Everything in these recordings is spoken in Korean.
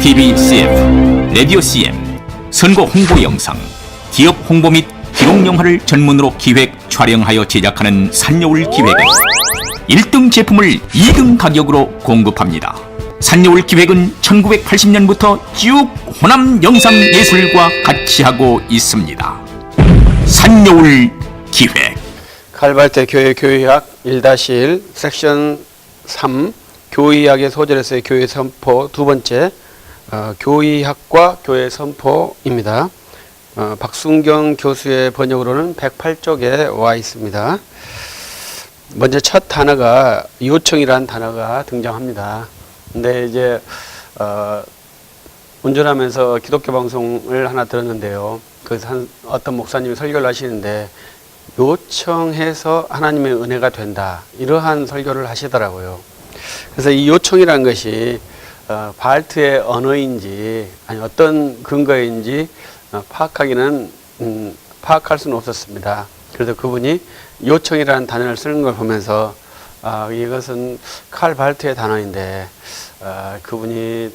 TV CF, 라디오 CM, 선거 홍보 영상, 기업 홍보 및 기록 영화를 전문으로 기획, 촬영하여 제작하는 산여울 기획은 1등 제품을 2등 가격으로 공급합니다. 산여울 기획은 1980년부터 쭉 호남 영상 예술과 같이 하고 있습니다. 산여울 기획. 칼발대 교회 교의학 1-1 섹션 3 교의학의 소절에서의 교회 선포 두 번째 어, 교의학과 교회 선포입니다. 어, 박순경 교수의 번역으로는 108쪽에 와 있습니다. 먼저 첫 단어가 요청이라는 단어가 등장합니다. 근데 이제 어, 운전하면서 기독교 방송을 하나 들었는데요. 그한 어떤 목사님이 설교를 하시는데 요청해서 하나님의 은혜가 된다. 이러한 설교를 하시더라고요. 그래서 이 요청이라는 것이 어, 발트의 언어인지 아니 어떤 근거인지 어, 파악하기는 음, 파악할 수는 없었습니다. 그래서 그분이 요청이라는 단어를 쓰는 걸 보면서 아, 이것은 칼 발트의 단어인데 어, 그분이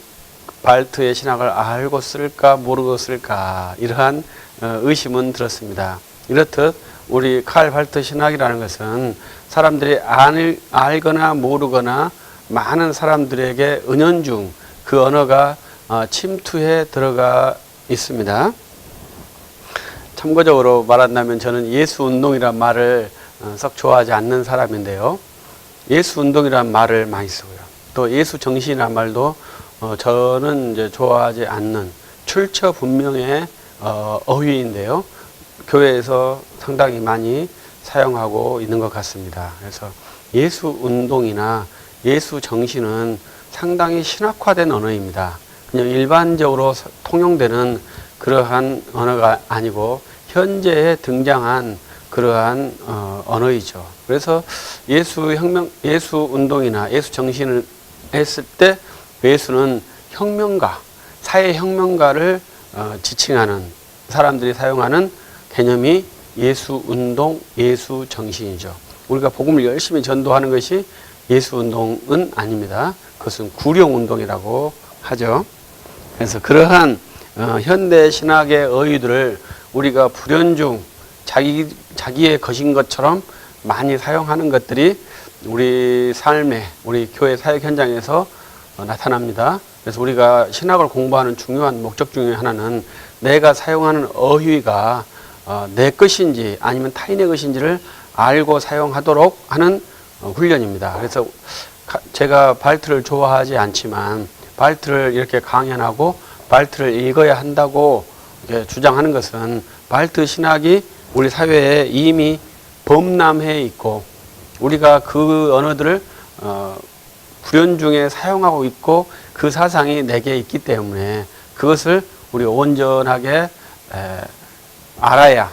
발트의 신학을 알고 쓸까 모르고 쓸까 이러한 어, 의심은 들었습니다. 이렇듯 우리 칼 발트 신학이라는 것은 사람들이 알, 알거나 모르거나 많은 사람들에게 은연중 그 언어가 어, 침투해 들어가 있습니다. 참고적으로 말한다면 저는 예수 운동이란 말을 어, 썩 좋아하지 않는 사람인데요. 예수 운동이란 말을 많이 쓰고요. 또 예수 정신이란 말도 어, 저는 이제 좋아하지 않는 출처 분명의 어, 어휘인데요. 교회에서 상당히 많이 사용하고 있는 것 같습니다. 그래서 예수 운동이나 예수 정신은 상당히 신학화된 언어입니다. 그냥 일반적으로 서- 통용되는 그러한 언어가 아니고 현재에 등장한 그러한 어, 언어이죠. 그래서 예수 혁명, 예수 운동이나 예수 정신을 했을 때 예수는 혁명가, 사회 혁명가를 어, 지칭하는 사람들이 사용하는 개념이 예수 운동, 예수 정신이죠. 우리가 복음을 열심히 전도하는 것이 예수 운동은 아닙니다. 그것은 구령 운동이라고 하죠. 그래서 그러한 어, 현대 신학의 어휘들을 우리가 불연중 자기 자기의 것인 것처럼 많이 사용하는 것들이 우리 삶에 우리 교회 사역 현장에서 어, 나타납니다. 그래서 우리가 신학을 공부하는 중요한 목적 중에 하나는 내가 사용하는 어휘가 어, 내 것인지 아니면 타인의 것인지를 알고 사용하도록 하는 어, 훈련입니다. 그래서 가- 제가 발트를 좋아하지 않지만 발트를 이렇게 강연하고 발트를 읽어야 한다고 주장하는 것은 발트 신학이 우리 사회에 이미 범람해 있고 우리가 그 언어들을 어, 불연 중에 사용하고 있고 그 사상이 내게 있기 때문에 그것을 우리 온전하게 에, 알아야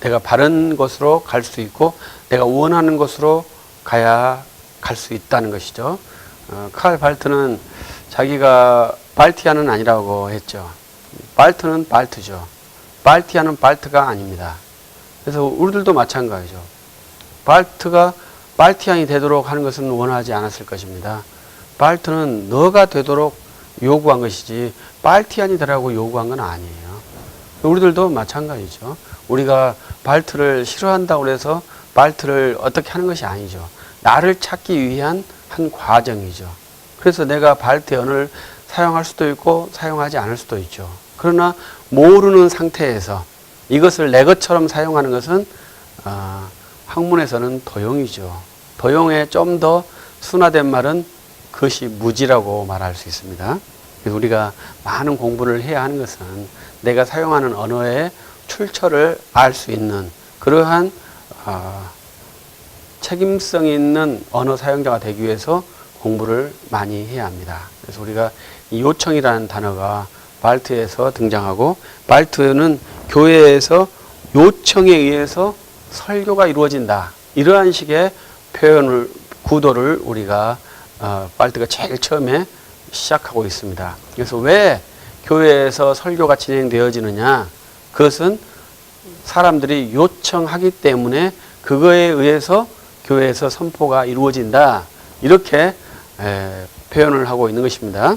내가 바른 곳으로 갈 수 있고 내가 원하는 곳으로 가야 갈 수 있다는 것이죠. 어, 칼 발트는 자기가 발티아는 아니라고 했죠. 발트는 발트죠. 발티아는 발트가 아닙니다. 그래서 우리들도 마찬가지죠. 발트가 발티안이 되도록 하는 것은 원하지 않았을 것입니다. 발트는 너가 되도록 요구한 것이지 발티안이 되라고 요구한 건 아니에요. 우리들도 마찬가지죠. 우리가 발트를 싫어한다고 해서 발트를 어떻게 하는 것이 아니죠. 나를 찾기 위한 한 과정이죠. 그래서 내가 발트 언어를 사용할 수도 있고 사용하지 않을 수도 있죠. 그러나 모르는 상태에서 이것을 내 것처럼 사용하는 것은 아, 학문에서는 도용이죠. 도용의 좀더 순화된 말은 그것이 무지라고 말할 수 있습니다. 그래서 우리가 많은 공부를 해야 하는 것은 내가 사용하는 언어의 출처를 알 수 있는 그러한 아, 책임성 있는 언어 사용자가 되기 위해서 공부를 많이 해야 합니다. 그래서 우리가 이 요청이라는 단어가 발트에서 등장하고 발트는 교회에서 요청에 의해서 설교가 이루어진다. 이러한 식의 표현을 구도를 우리가 어, 발트가 제일 처음에 시작하고 있습니다. 그래서 왜 교회에서 설교가 진행되어지느냐? 그것은 사람들이 요청하기 때문에 그거에 의해서 교회에서 선포가 이루어진다. 이렇게 에, 표현을 하고 있는 것입니다.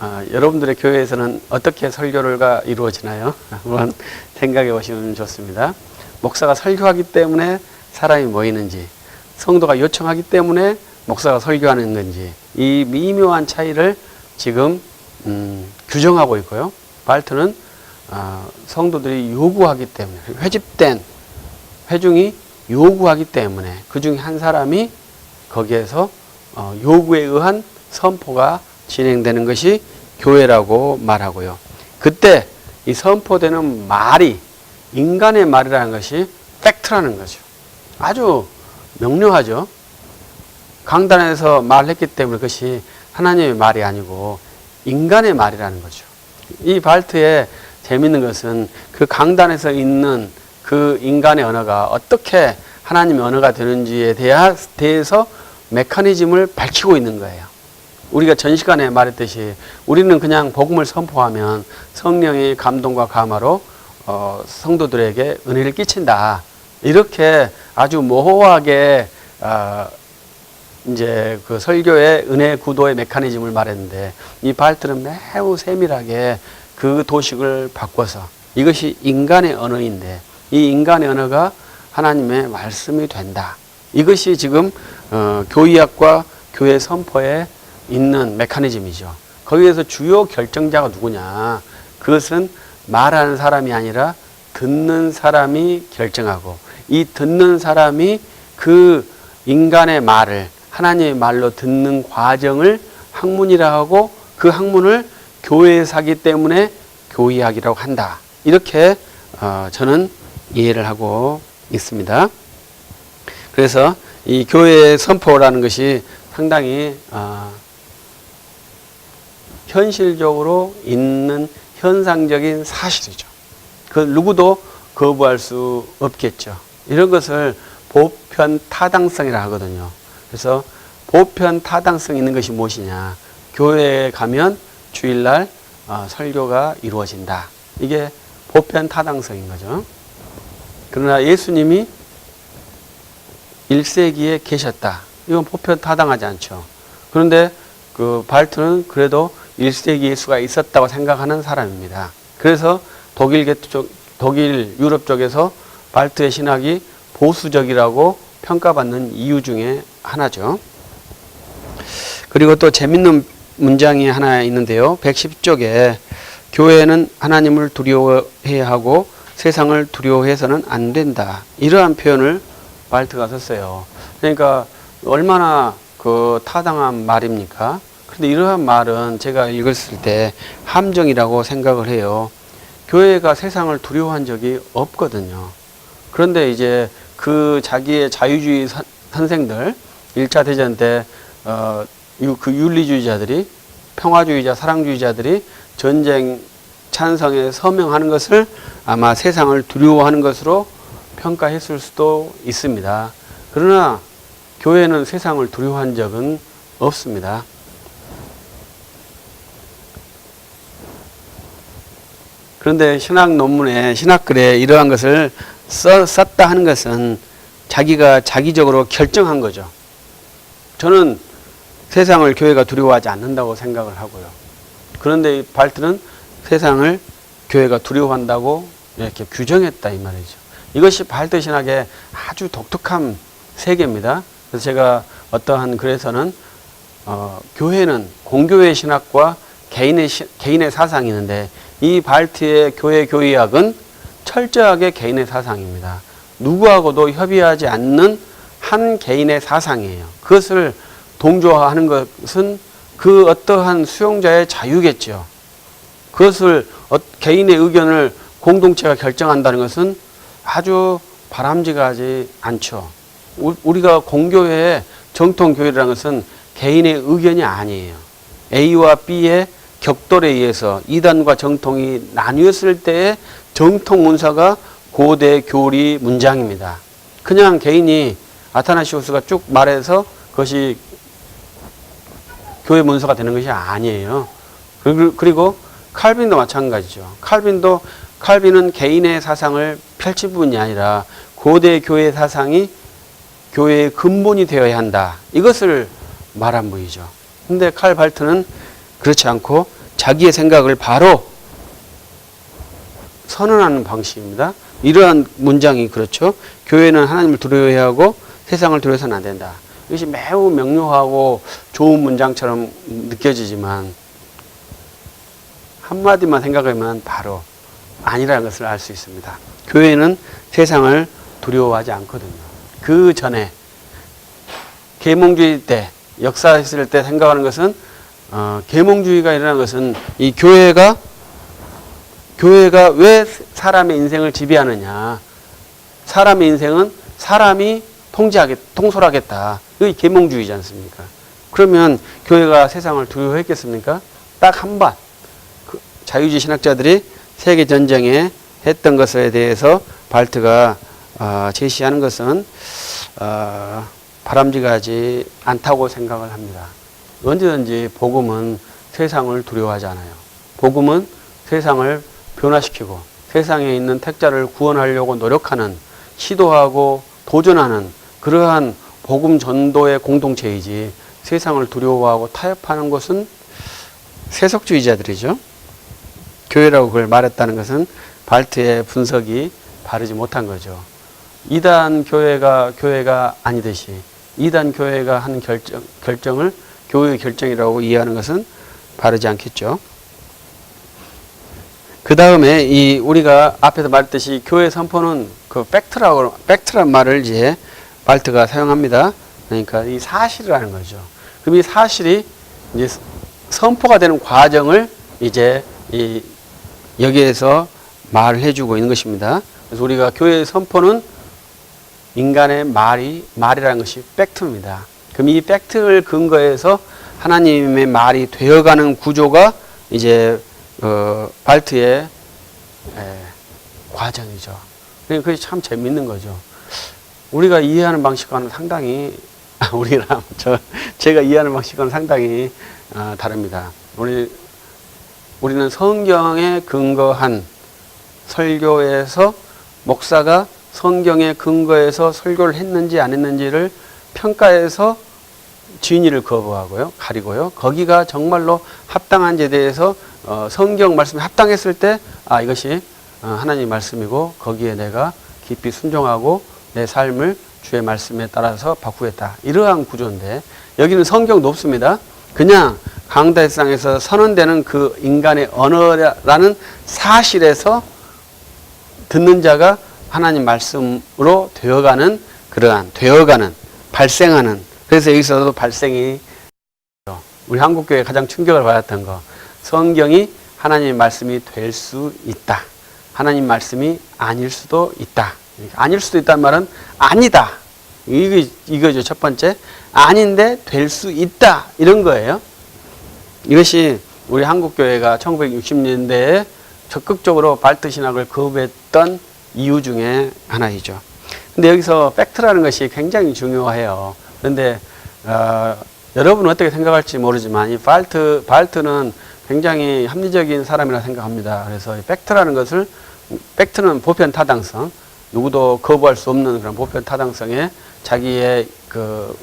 아, 여러분들의 교회에서는 어떻게 설교가 이루어지나요? 한번 생각해 보시면 좋습니다. 목사가 설교하기 때문에 사람이 모이는지, 성도가 요청하기 때문에 목사가 설교하는 건지, 이 미묘한 차이를 지금 음, 규정하고 있고요. 아, 성도들이 요구하기 때문에 회집된 회중이 요구하기 때문에 그 중에 한 사람이 거기에서 어, 요구에 의한 선포가 진행되는 것이 교회라고 말하고요. 그때 이 선포되는 말이 인간의 말이라는 것이 팩트라는 거죠. 아주 명료하죠. 강단에서 말했기 때문에 그것이 하나님의 말이 아니고 인간의 말이라는 거죠. 이 발트에 재밌는 것은 그 강단에서 있는 그 인간의 언어가 어떻게 하나님의 언어가 되는지에 대해서 메커니즘을 밝히고 있는 거예요. 우리가 전 시간에 말했듯이 우리는 그냥 복음을 선포하면 성령의 감동과 감화로 어, 성도들에게 은혜를 끼친다. 이렇게 아주 모호하게 아, 이제 그 설교의 은혜 구도의 메커니즘을 말했는데 이 발트는 매우 세밀하게 그 도식을 바꿔서 이것이 인간의 언어인데 이 인간의 언어가 하나님의 말씀이 된다. 이것이 지금 어, 교의학과 교회 선포에 있는 메커니즘이죠. 거기에서 주요 결정자가 누구냐? 그것은 말하는 사람이 아니라 듣는 사람이 결정하고 이 듣는 사람이 그 인간의 말을 하나님의 말로 듣는 과정을 학문이라 하고 그 학문을 교회에서 하기 때문에 교의학이라고 한다. 이렇게 어, 저는 이해를 하고 있습니다. 그래서 이 교회의 선포라는 것이 상당히 어, 현실적으로 있는 현상적인 사실이죠. 그 누구도 거부할 수 없겠죠. 이런 것을 보편 타당성이라 하거든요. 그래서 보편 타당성 있는 것이 무엇이냐? 교회에 가면 주일날 어, 설교가 이루어진다. 이게 보편 타당성인 거죠. 그러나 예수님이 1세기에 계셨다. 이건 보편 타당하지 않죠. 그런데 그 발트는 그래도 1세기 예수가 있었다고 생각하는 사람입니다. 그래서 독일 쪽, 독일 유럽 쪽에서 발트의 신학이 보수적이라고 평가받는 이유 중에 하나죠. 그리고 또 재밌는 문장이 하나 있는데요. 110쪽에 교회는 하나님을 두려워해야 하고 세상을 두려워해서는 안 된다. 이러한 표현을 발트가 썼어요. 그러니까 얼마나 그 타당한 말입니까? 그런데 이러한 말은 제가 읽었을 때 함정이라고 생각을 해요. 교회가 세상을 두려워한 적이 없거든요. 그런데 이제 그 자기의 자유주의 선- 선생들, 1차 대전 때, 어, 유- 그 윤리주의자들이, 평화주의자, 사랑주의자들이 전쟁 찬성에 서명하는 것을 아마 세상을 두려워하는 것으로 평가했을 수도 있습니다. 그러나 교회는 세상을 두려워한 적은 없습니다. 그런데 신학 논문에 신학글에 이러한 것을 써, 썼다 하는 것은 자기가 자기적으로 결정한 거죠. 저는 세상을 교회가 두려워하지 않는다고 생각을 하고요. 그런데 이 발트는 세상을 교회가 두려워한다고 이렇게 규정했다 이 말이죠. 이것이 발트 신학의 아주 독특한 세계입니다. 그래서 제가 어떠한 글에서는 어, 교회는 공교회 신학과 개인의 시, 개인의 사상이 있는데 이 발트의 교회 교의학은 철저하게 개인의 사상입니다. 누구하고도 협의하지 않는 한 개인의 사상이에요. 그것을 동조하는 것은 그 어떠한 수용자의 자유겠죠. 그것을 어- 개인의 의견을 공동체가 결정한다는 것은 아주 바람직하지 않죠. 우- 우리가 공교회의 정통교회라는 것은 개인의 의견이 아니에요. A와 B의 격돌에 의해서 이단과 정통이 나뉘었을 때의 정통 문서가 고대 교리 문장입니다. 그냥 개인이 아타나시우스가 쭉 말해서 그것이 교회 문서가 되는 것이 아니에요. 그리고- 칼빈도 마찬가지죠. 칼빈도 칼빈은 개인의 사상을 펼칠 뿐이 아니라 고대 교회 사상이 교회의 근본이 되어야 한다. 이것을 말한 분이죠. 근데 칼 발트는 그렇지 않고 자기의 생각을 바로 선언하는 방식입니다. 이러한 문장이 그렇죠. 교회는 하나님을 두려워해야 하고 세상을 두려워서는 안 된다. 이것이 매우 명료하고 좋은 문장처럼 느껴지지만 한마디만 생각하면 바로 아니라는 것을 알 수 있습니다. 교회는 세상을 두려워하지 않거든요. 그 전에 계몽주의 때 역사했을 때 생각하는 것은 어, 계몽주의가 일어난 것은 이 교회가 교회가 왜 사람의 인생을 지배하느냐? 사람의 인생은 사람이 통제하겠, 통솔하겠다. 이게 계몽주의지 않습니까? 그러면 교회가 세상을 두려워했겠습니까? 딱 한 번. 그 자유주의 신학자들이 세계 전쟁에 했던 것에 대해서 발트가 어, 제시하는 것은 어, 바람직하지 않다고 생각을 합니다. 언제든지 복음은 세상을 두려워하지 않아요. 복음은 세상을 변화시키고 세상에 있는 택자를 구원하려고 노력하는 시도하고 도전하는 그러한 복음 전도의 공동체이지 세상을 두려워하고 타협하는 것은 세속주의자들이죠. 교회라고 그걸 말했다는 것은 발트의 분석이 바르지 못한 거죠. 이단 교회가 교회가 아니듯이 이단 교회가 한 결정, 결정을 교회의 결정이라고 이해하는 것은 바르지 않겠죠. 그 다음에 이 우리가 앞에서 말했듯이 교회 선포는 그 팩트라고 팩트란 말을 이제 발트가 사용합니다. 그러니까 이 사실이라는 거죠. 그럼 이 사실이 이제 선포가 되는 과정을 이제 이 여기에서 말을 해주고 있는 것입니다. 그래서 우리가 교회 선포는 인간의 말이 말이라는 것이 팩트입니다. 그럼 이 팩트를 근거해서 하나님의 말이 되어가는 구조가 이제 어, 발트의 에, 과정이죠. 그러니까 그게 참 재밌는 거죠. 우리가 이해하는 방식과는 상당히 우리랑 저 제가 이해하는 방식과는 상당히 어, 다릅니다. 우리 우리는 성경에 근거한 설교에서 목사가 성경에 근거해서 설교를 했는지 안 했는지를 평가해서 진위를 거부하고요, 가리고요. 거기가 정말로 합당한지에 대해서 어, 성경 말씀에 합당했을 때, 아 이것이 어, 하나님 말씀이고 거기에 내가 깊이 순종하고 내 삶을 주의 말씀에 따라서 바꾸겠다. 이러한 구조인데 여기는 성경도 없습니다. 그냥 강다상에서 선언되는 그 인간의 언어라는 사실에서 듣는 자가 하나님 말씀으로 되어가는 그러한 되어가는 발생하는 그래서 여기서도 발생이 우리 한국 교회 가장 충격을 받았던 거 성경이 하나님 말씀이 될 수 있다. 하나님 말씀이 아닐 수도 있다. 아닐 수도 있다는 말은 아니다. 이거, 이거죠. 첫 번째. 아닌데 될 수 있다. 이런 거예요. 이것이 우리 한국교회가 1960년대에 적극적으로 발트 신학을 거부했던 이유 중에 하나이죠. 근데 여기서 팩트라는 것이 굉장히 중요해요. 그런데 어, 여러분은 어떻게 생각할지 모르지만 이 발트 발트는 굉장히 합리적인 사람이라 생각합니다. 그래서 이 팩트라는 것을 팩트는 보편 타당성, 누구도 거부할 수 없는 그런 보편 타당성에 자기의 그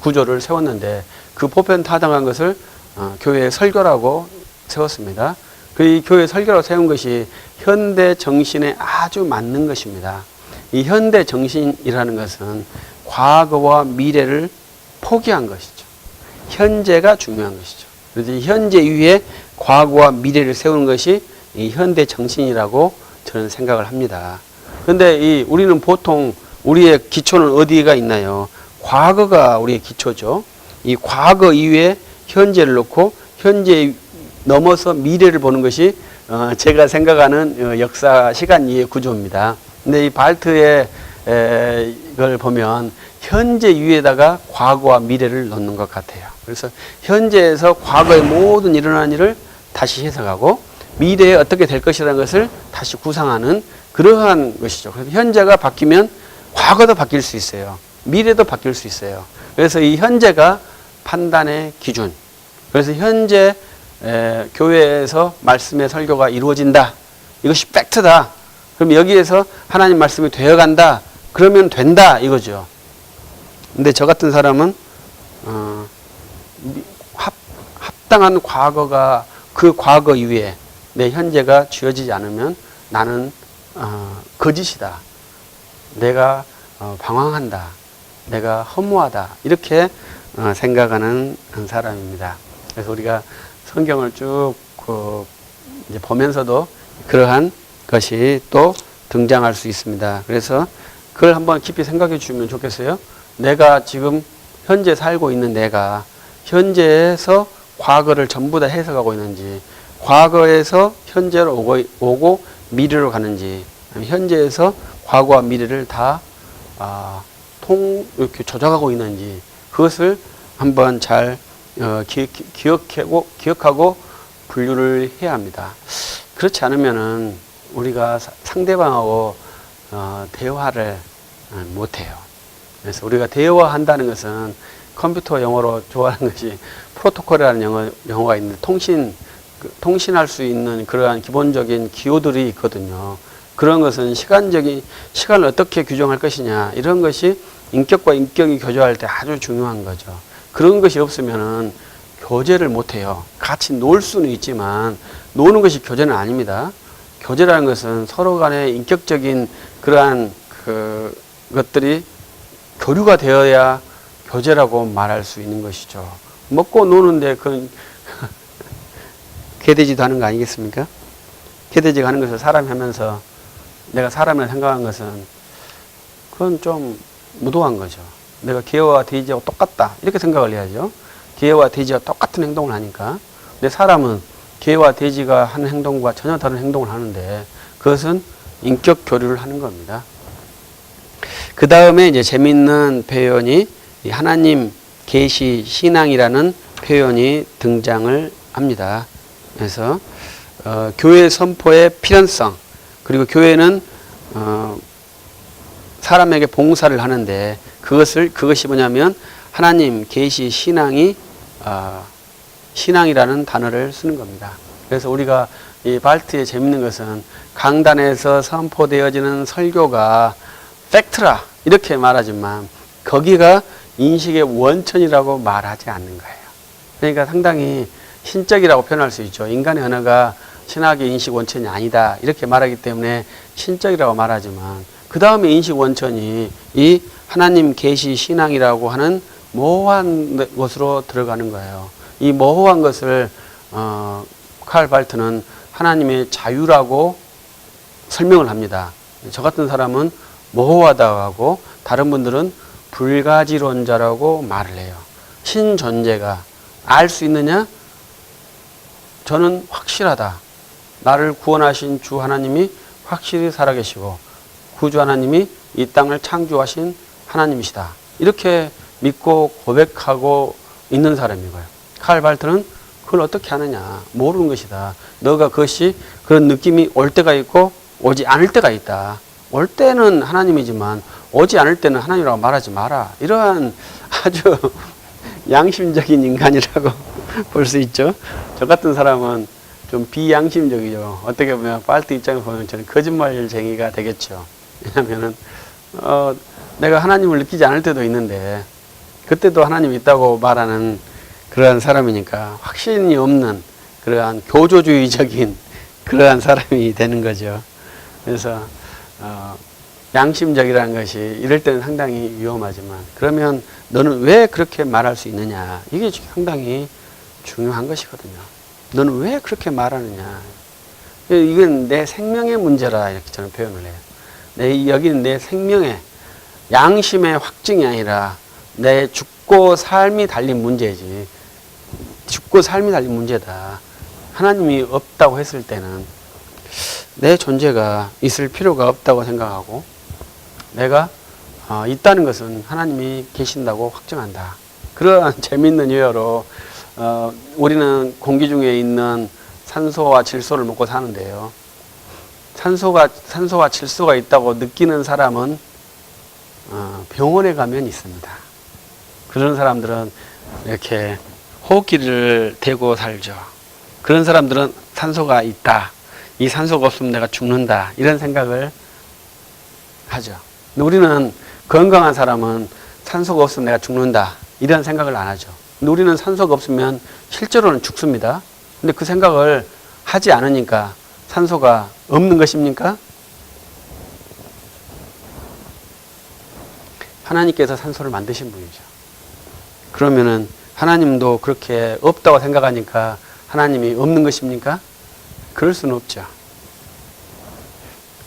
구조를 세웠는데 그 보편 타당한 것을 어, 교회의 설교라고 세웠습니다. 그 교회 설교라고 세운 것이 현대 정신에 아주 맞는 것입니다. 이 현대 정신이라는 것은 과거와 미래를 포기한 것이죠. 현재가 중요한 것이죠. 그래서 이 현재 위에 과거와 미래를 세우는 것이 이 현대 정신이라고 저는 생각을 합니다. 그런데 이 우리는 보통 우리의 기초는 어디가 있나요? 과거가 우리의 기초죠. 이 과거 이후에 현재를 놓고 현재 넘어서 미래를 보는 것이 어, 제가 생각하는 어, 역사 시간 이해 구조입니다. 근데 이 발트의 에, 걸 보면 현재 위에다가 과거와 미래를 넣는 것 같아요. 그래서 현재에서 과거의 모든 일어난 일을 다시 해석하고 미래에 어떻게 될 것이라는 것을 다시 구상하는 그러한 것이죠. 그래서 현재가 바뀌면 과거도 바뀔 수 있어요. 미래도 바뀔 수 있어요. 그래서 이 현재가 판단의 기준. 그래서 현재 에, 교회에서 말씀의 설교가 이루어진다. 이것이 팩트다. 그럼 여기에서 하나님 말씀이 되어간다. 그러면 된다. 이거죠. 근데 저 같은 사람은 어, 합, 합, 합당한 과거가 그 과거 이후에 내 현재가 쥐어지지 않으면 나는 어, 거짓이다. 내가 어, 방황한다. 내가 허무하다. 이렇게 어, 생각하는 사람입니다. 그래서 우리가 성경을 쭉 그, 보면서도 그러한 것이 또 등장할 수 있습니다. 그래서 그걸 한번 깊이 생각해 주면 좋겠어요. 내가 지금 현재 살고 있는 내가 현재에서 과거를 전부 다 해석하고 있는지, 과거에서 현재로 오고, 오고 미래로 가는지, 현재에서 과거와 미래를 다, 아, 통, 이렇게 조작하고 있는지, 그것을 한번 잘, 어, 기, 기- 기억하고, 기억하고 분류를 해야 합니다. 그렇지 않으면은 우리가 사- 상대방하고 어, 대화를 어, 못해요. 그래서 우리가 대화한다는 것은 컴퓨터 영어로 좋아하는 것이 프로토콜이라는 영어, 영어가 있는데 통신, 그, 통신할 수 있는 그러한 기본적인 기호들이 있거든요. 그런 것은 시간적인, 시간을 어떻게 규정할 것이냐, 이런 것이 인격과 인격이 교제할 때 아주 중요한 거죠. 그런 것이 없으면은 교제를 못 해요. 같이 놀 수는 있지만, 노는 것이 교제는 아닙니다. 교제라는 것은 서로 간의 인격적인 그러한 그 것들이 교류가 되어야 교제라고 말할 수 있는 것이죠. 먹고 노는데 그건 개돼지도 하는 거 아니겠습니까? 개돼지가 하는 것을 사람이 하면서 내가 사람을 생각한 것은 그건 좀 무도한 거죠. 내가 개와 돼지하고 똑같다. 이렇게 생각을 해야죠. 개와 돼지가 똑같은 행동을 하니까. 근데 사람은 개와 돼지가 하는 행동과 전혀 다른 행동을 하는데 그것은 인격 교류를 하는 겁니다. 그 다음에 이제 재밌는 표현이 이 하나님 계시 신앙이라는 표현이 등장을 합니다. 그래서 어, 교회 선포의 필연성 그리고 교회는 어, 사람에게 봉사를 하는데 그것을 그것이 뭐냐면 하나님 계시 신앙이 어, 신앙이라는 단어를 쓰는 겁니다. 그래서 우리가 이 발트의 재밌는 것은 강단에서 선포되어지는 설교가 팩트라 이렇게 말하지만 거기가 인식의 원천이라고 말하지 않는 거예요. 그러니까 상당히 신적이라고 표현할 수 있죠. 인간의 언어가 신학의 인식 원천이 아니다 이렇게 말하기 때문에 신적이라고 말하지만 그 다음에 인식 원천이 이 하나님 계시 신앙이라고 하는 모호한 것으로 들어가는 거예요. 이 모호한 것을 어, 칼 발트는 하나님의 자유라고 설명을 합니다. 저 같은 사람은 모호하다고 하고 다른 분들은 불가지론자라고 말을 해요. 신 존재가 알 수 있느냐? 저는 확실하다. 나를 구원하신 주 하나님이 확실히 살아계시고 구주 하나님이 이 땅을 창조하신 하나님이시다. 이렇게 믿고 고백하고 있는 사람이고요. 칼 발트는 그걸 어떻게 하느냐 모르는 것이다. 너가 그것이 그런 느낌이 올 때가 있고 오지 않을 때가 있다. 올 때는 하나님이지만 오지 않을 때는 하나님이라고 말하지 마라. 이러한 아주 양심적인 인간이라고 볼 수 있죠. 저 같은 사람은 좀 비양심적이죠. 어떻게 보면 빨트 입장에서 보면 저는 거짓말쟁이가 되겠죠. 왜냐면은 어, 내가 하나님을 느끼지 않을 때도 있는데 그때도 하나님 있다고 말하는 그러한 사람이니까 확신이 없는 그러한 교조주의적인 그러한 사람이 되는 거죠. 그래서 어, 양심적이라는 것이 이럴 때는 상당히 위험하지만 그러면 너는 왜 그렇게 말할 수 있느냐 이게 상당히 중요한 것이거든요. 너는 왜 그렇게 말하느냐 이건 내 생명의 문제라 이렇게 저는 표현을 해요. 내 여기는 내 생명의 양심의 확증이 아니라 내 죽고 삶이 달린 문제지. 죽고 삶이 달린 문제다. 하나님이 없다고 했을 때는 내 존재가 있을 필요가 없다고 생각하고 내가 어, 있다는 것은 하나님이 계신다고 확증한다. 그러한 재밌는 유여로 어, 우리는 공기 중에 있는 산소와 질소를 먹고 사는데요. 산소가 산소와 질소가 있다고 느끼는 사람은 어, 병원에 가면 있습니다. 그런 사람들은 이렇게 호흡기를 대고 살죠. 그런 사람들은 산소가 있다. 이 산소가 없으면 내가 죽는다. 이런 생각을 하죠. 우리는 건강한 사람은 산소가 없으면 내가 죽는다. 이런 생각을 안 하죠. 우리는 산소가 없으면 실제로는 죽습니다. 근데 그 생각을 하지 않으니까 산소가 없는 것입니까? 하나님께서 산소를 만드신 분이죠. 그러면은 하나님도 그렇게 없다고 생각하니까 하나님이 없는 것입니까? 그럴 수는 없죠.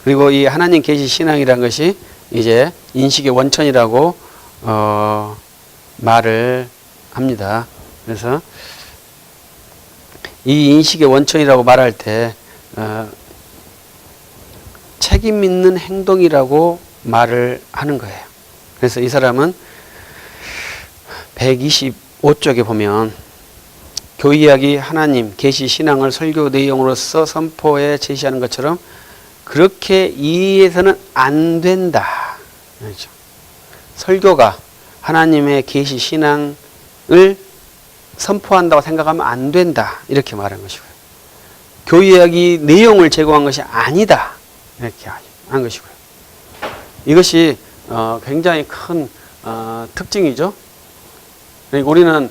그리고 이 하나님 계시 신앙이란 것이 이제 인식의 원천이라고 어, 말을 합니다. 그래서 이 인식의 원천이라고 말할 때 어, 책임 있는 행동이라고 말을 하는 거예요. 그래서 이 사람은 125쪽에 보면 교이야기 하나님 계시 신앙을 설교 내용으로서 선포해 제시하는 것처럼 그렇게 이해해서는 안 된다. 그렇죠. 설교가 하나님의 계시 신앙 을 선포한다고 생각하면 안 된다. 이렇게 말한 것이고요. 교이야기 내용을 제공한 것이 아니다. 이렇게 한 것이고요. 이것이 어, 굉장히 큰 어, 특징이죠. 그러니까 우리는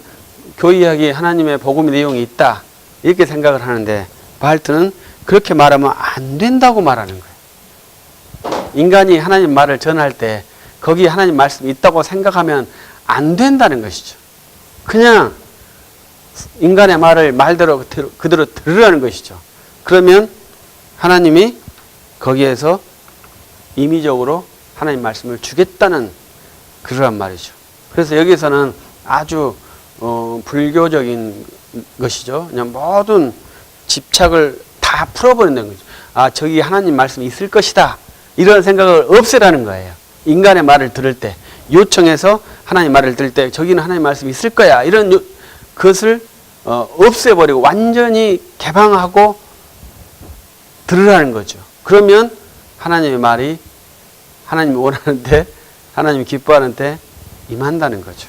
교이야기 하나님의 복음의 내용이 있다 이렇게 생각을 하는데 바알트는 그렇게 말하면 안 된다고 말하는 거예요. 인간이 하나님 말을 전할 때 거기에 하나님 말씀이 있다고 생각하면 안 된다는 것이죠. 그냥 인간의 말을 말대로 그대로 들으라는 것이죠. 그러면 하나님이 거기에서 임의적으로 하나님 말씀을 주겠다는 그러한 말이죠. 그래서 여기서는 아주 어, 불교적인 것이죠. 그냥 모든 집착을 다 풀어버린다는 거죠. 아, 저기 하나님 말씀이 있을 것이다. 이런 생각을 없애라는 거예요. 인간의 말을 들을 때, 요청해서 하나님 말을 들을 때, 저기는 하나님 말씀이 있을 거야. 이런 요, 그것을 어, 없애버리고 완전히 개방하고 들으라는 거죠. 그러면 하나님의 말이 하나님이 원하는데, 하나님이 기뻐하는데 임한다는 거죠.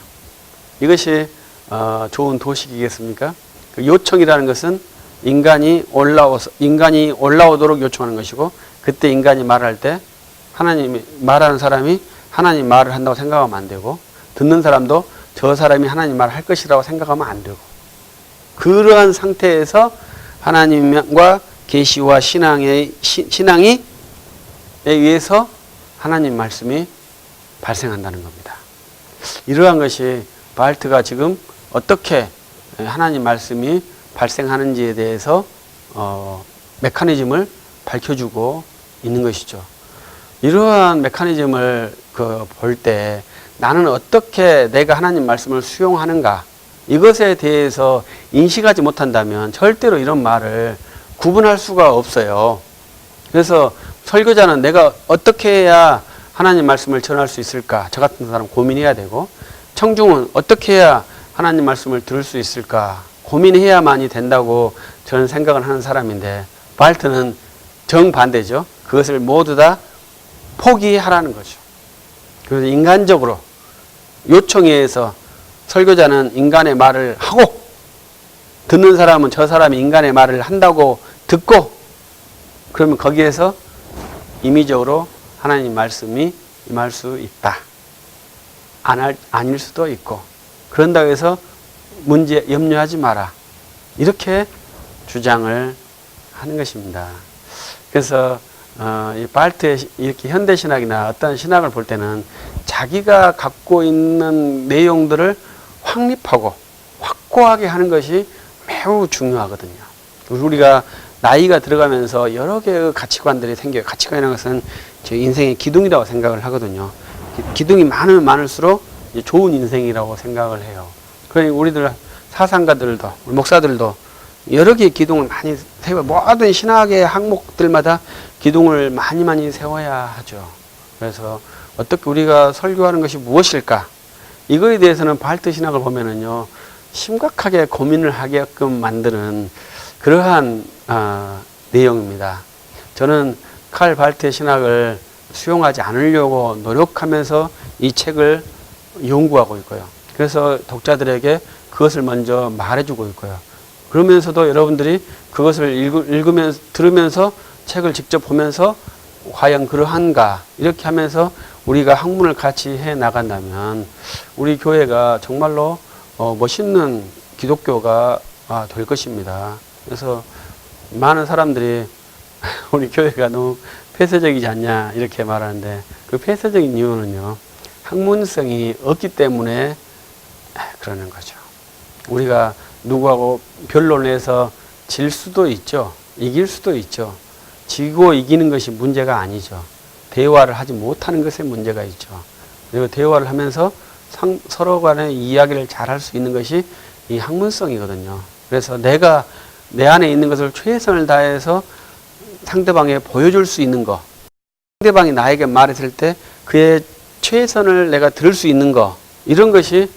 이것이 어, 좋은 도식이겠습니까? 그 요청이라는 것은 인간이 올라오서 인간이 올라오도록 요청하는 것이고 그때 인간이 말할 때 하나님이 말하는 사람이 하나님 말을 한다고 생각하면 안 되고 듣는 사람도 저 사람이 하나님 말을 할 것이라고 생각하면 안 되고 그러한 상태에서 하나님과 계시와 신앙의 시, 신앙이 에 의해서 하나님 말씀이 발생한다는 겁니다. 이러한 것이 바알트가 지금 어떻게 하나님 말씀이 발생하는지에 대해서 어, 메커니즘을 밝혀주고 있는 것이죠. 이러한 메커니즘을 그 볼 때 나는 어떻게 내가 하나님 말씀을 수용하는가 이것에 대해서 인식하지 못한다면 절대로 이런 말을 구분할 수가 없어요. 그래서 설교자는 내가 어떻게 해야 하나님 말씀을 전할 수 있을까? 저 같은 사람 고민해야 되고 청중은 어떻게 해야 하나님 말씀을 들을 수 있을까? 고민해야만이 된다고 저는 생각을 하는 사람인데 발트는 정반대죠. 그것을 모두 다 포기하라는 거죠. 그래서 인간적으로 요청에 의해서 설교자는 인간의 말을 하고 듣는 사람은 저 사람이 인간의 말을 한다고 듣고 그러면 거기에서 임의적으로 하나님 말씀이 임할 수 있다. 안 할, 아닐 수도 있고 그런다고 해서 문제 염려하지 마라. 이렇게 주장을 하는 것입니다. 그래서 어, 이 발트의 이렇게 현대 신학이나 어떤 신학을 볼 때는 자기가 갖고 있는 내용들을 확립하고 확고하게 하는 것이 매우 중요하거든요. 우리가 나이가 들어가면서 여러 개의 가치관들이 생겨요. 가치관이라는 것은 제 인생의 기둥이라고 생각을 하거든요. 기둥이 많으면 많을수록 좋은 인생이라고 생각을 해요. 그러니 우리들 사상가들도 목사들도 여러 개의 기둥을 많이 세워 모든 신학의 항목들마다 기둥을 많이 많이 세워야 하죠. 그래서 어떻게 우리가 설교하는 것이 무엇일까? 이거에 대해서는 발트 신학을 보면은요 심각하게 고민을 하게끔 만드는 그러한 어, 내용입니다. 저는 칼 발트의 신학을 수용하지 않으려고 노력하면서 이 책을 연구하고 있고요. 그래서 독자들에게 그것을 먼저 말해주고 있고요. 그러면서도 여러분들이 그것을 읽으면서, 들으면서 책을 직접 보면서 과연 그러한가 이렇게 하면서 우리가 학문을 같이 해 나간다면 우리 교회가 정말로 어, 멋있는 기독교가 아, 될 것입니다. 그래서 많은 사람들이 우리 교회가 너무 폐쇄적이지 않냐 이렇게 말하는데 그 폐쇄적인 이유는요 학문성이 없기 때문에 그러는 거죠. 우리가 누구하고 변론해서 질 수도 있죠. 이길 수도 있죠. 지고 이기는 것이 문제가 아니죠. 대화를 하지 못하는 것에 문제가 있죠. 그리고 대화를 하면서 상, 서로 간의 이야기를 잘 할 수 있는 것이 이 학문성이거든요. 그래서 내가 내 안에 있는 것을 최선을 다해서 상대방에 보여줄 수 있는 거. 상대방이 나에게 말했을 때 그의 최선을 내가 들을 수 있는 거. 이런 것이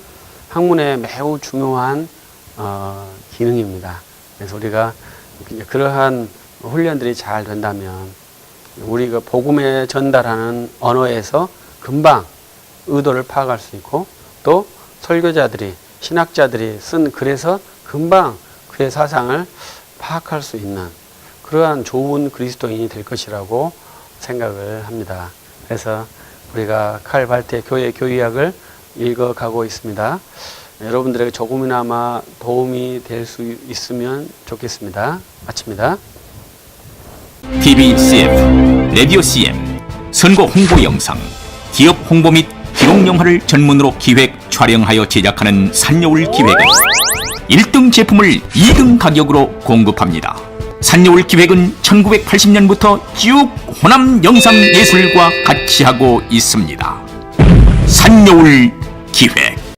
학문의 매우 중요한 어, 기능입니다. 그래서 우리가 그러한 훈련들이 잘 된다면 우리가 복음에 전달하는 언어에서 금방 의도를 파악할 수 있고 또 설교자들이 신학자들이 쓴 글에서 금방 그의 사상을 파악할 수 있는 그러한 좋은 그리스도인이 될 것이라고 생각을 합니다. 그래서 우리가 칼발테 교회 교의학을 읽어가고 있습니다. 여러분들에게 조금이나마 도움이 될 수 있으면 좋겠습니다. 마칩니다. TV CF, 라디오 CM, 선거 홍보 영상, 기업 홍보 및 기록 영화를 전문으로 기획, 촬영하여 제작하는 산여울 기획은 1등 제품을 2등 가격으로 공급합니다. 산여울 기획은 1980년부터 쭉 호남 영상 예술과 같이 하고 있습니다. 산여울 기획